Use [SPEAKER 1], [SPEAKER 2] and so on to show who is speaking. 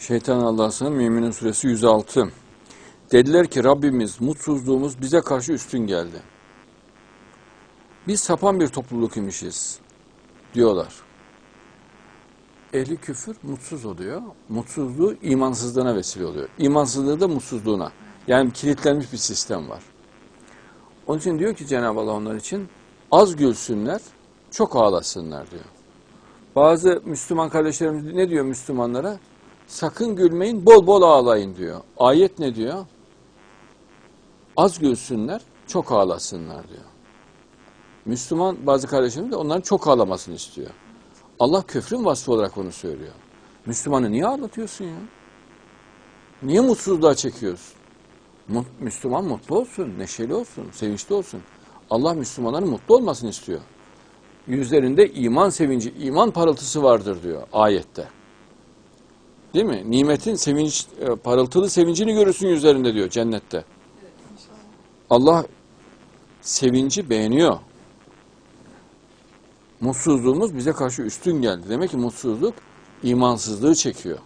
[SPEAKER 1] Şeytan Allah'ın Müminin Suresi 106. Dediler ki Rabbimiz mutsuzluğumuz bize karşı üstün geldi. Biz sapan bir topluluk imişiz diyorlar. Ehli küfür mutsuz oluyor. Mutsuzluğu imansızlığına vesile oluyor. İmansızlığı da mutsuzluğuna. Yani kilitlenmiş bir sistem var. Onun için diyor ki Cenab-ı Allah onlar için az gülsünler, çok ağlasınlar diyor. Bazı Müslüman kardeşlerimiz ne diyor Müslümanlara? Sakın gülmeyin, bol bol ağlayın diyor. Ayet ne diyor? Az gülsünler, çok ağlasınlar diyor. Müslüman bazı kardeşlerimiz de onların çok ağlamasını istiyor. Allah küfrün vasfı olarak onu söylüyor. Müslümanı niye ağlatıyorsun ya? Niye mutsuzluğa çekiyorsun? Müslüman mutlu olsun, neşeli olsun, sevinçli olsun. Allah Müslümanların mutlu olmasını istiyor. Yüzlerinde iman sevinci, iman parıltısı vardır diyor ayette. Değil mi? Nimetin sevinç, e, parıltılı sevincini görürsün yüzlerinde diyor cennette. Allah sevinci beğeniyor. Mutsuzluğumuz bize karşı üstün geldi. Demek ki mutsuzluk imansızlığı çekiyor.